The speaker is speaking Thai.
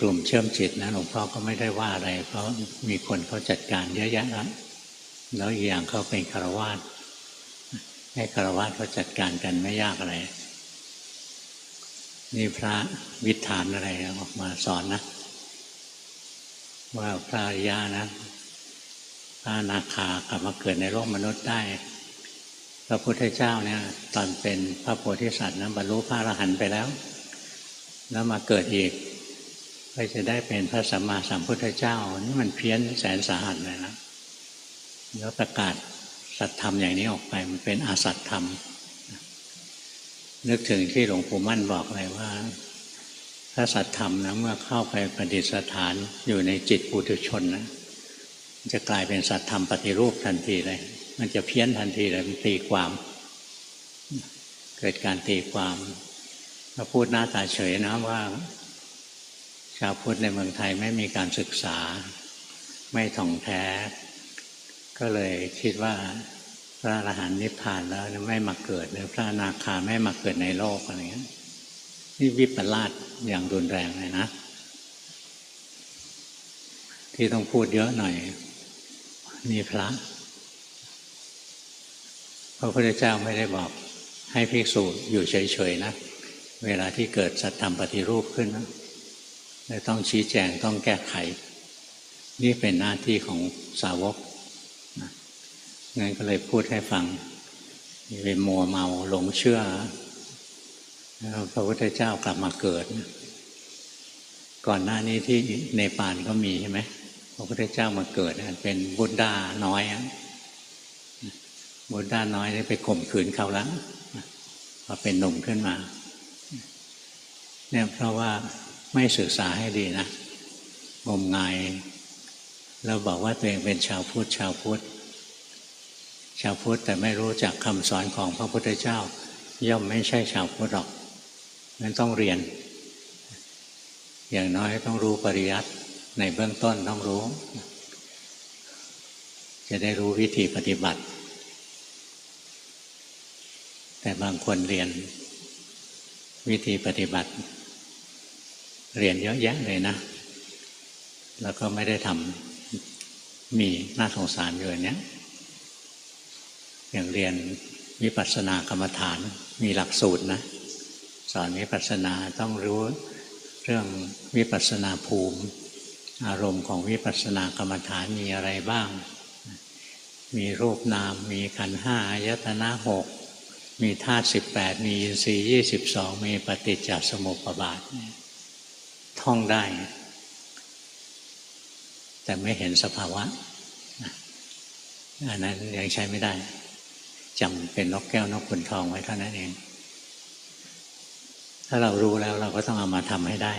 กลุ่มเชื่อมจิตนะหลวงพ่อก็ไม่ได้ว่าอะไร เพราะมีคนเขาจัดการเยอะแยะแล้วแล้วอีกอย่างเขาเป็นคารวาสให้คารวาสเขาจัดการกันไม่ยากอะไร นี่พระวิธานอะไรออกมาสอนนะ ว่าพระอริยานะพระนาคากลับมาเกิดในโลกมนุษย์ได้ พระพุทธเจ้าเนี่ย ตอนเป็นพระโพธิสัตว์นะบรรลุพระอรหันต์ไปแล้ว แล้วมาเกิดอีก ก็จะได้เป็นพระสัมมาสัมพุทธเจ้า นี่มันเพี้ยนแสนสาหัสเลยนะแล้วประกาศสัตธรรมอย่างนี้ออกไปมันเป็นอาสัตธรรม นึกถึงที่หลวงปู่มั่นบอกเลยว่าถ้าสัตธรรมนะเมื่อเข้าไปประดิษฐานอยู่ในจิตปุถุชนนะมันจะกลายเป็นสัตธรรมปฏิรูปทันทีเลย มันจะเพี้ยนทันทีเลยมันตีความ เกิดการตีความถ้าพูดหน้าตาเฉยนะว่า ชาวพุทธในเมืองไทยไม่มีการศึกษา ไม่ถ่องแท้ ก็เลยคิดว่าพระอรหันต์นิพพานแล้วไม่มาเกิดหรือพระอนาคาไม่มาเกิดในโลกอะไรเงี้ยนี่วิปลาสอย่างรุนแรงเลยนะ ที่ต้องพูดเยอะหน่อย นี่พระพระพุทธเจ้าไม่ได้บอกให้ภิกษุอยู่เฉยๆนะ เวลาที่เกิดสัตธรรมปฏิรูปขึ้นนะ ต้องชี้แจงต้องแก้ไข นี่เป็นหน้าที่ของสาวกนะงั้นก็เลยพูดให้ฟังอย่าไปมัวเมาหลงเชื่อพระพุทธเจ้ากลับมาเกิด ก่อนหน้านี้ที่เนปาลก็มีใช่ไหมพระพุทธเจ้ามาเกิดเป็นบุตรดาน้อยบุตรดาน้อยได้ไปข่มขืนเขาแล้วพอเป็นหนุ่มขึ้นมา เนี่ยเพราะว่า ไม่ศึกษาให้ดีนะงมงายแล้วบอกว่าตัวเองเป็นชาวพุทธชาวพุทธชาวพุทธแต่ไม่รู้จักคำสอนของพระพุทธเจ้า ย่อมไม่ใช่ชาวพุทธหรอกนั้นต้องเรียน อย่างน้อยต้องรู้ปริยัติในเบื้องต้นต้องรู้ จะได้รู้วิธีปฏิบัติ แต่บางคนเรียนวิธีปฏิบัติ เรียนเยอะแยะเลยนะ แล้วก็ไม่ได้ทำมีน่าสงสารอยู่เนี้ยอย่างเรียนวิปัสสนากรรมฐานมีหลักสูตรนะสอนวิปัสสนาต้องรู้เรื่องวิปัสสนาภูมิ อารมณ์ของวิปัสสนากรรมฐานมีอะไรบ้าง มีรูปนาม มีขันห้าอายตนะหกมีธาตุสิบแปดมีอินทรีย์ยี่สิบสองมีปฏิจจสมุปบาท ข้องได้ แต่ไม่เห็นสภาวะอันนั้นยังใช้ไม่ได้จำเป็นนกแก้วนกขุนทองไว้เท่านั้นเอง ถ้าเรารู้แล้วเราก็ต้องเอามาทำให้ได้